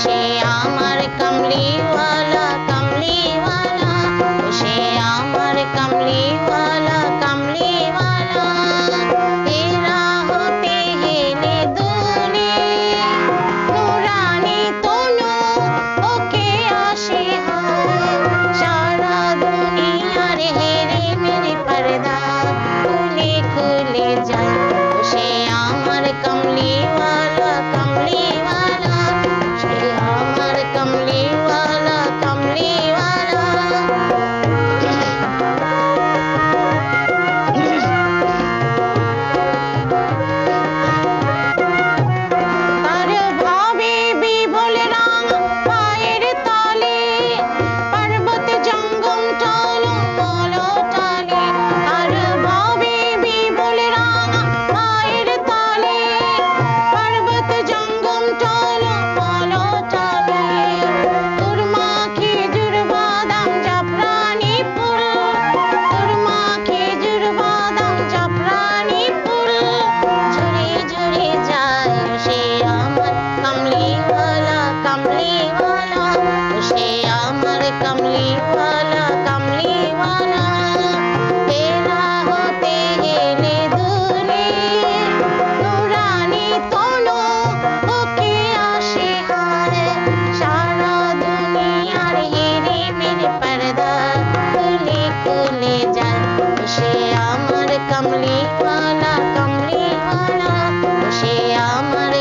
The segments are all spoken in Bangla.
সে আমার কামলিওয়ালা কামলিওয়ালা সে কমলিওয়ালা সে আমার কমলিওয়ালা কমলিওয়ালা তেরা হতে এনে সে আমার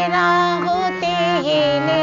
तेरा होते हैं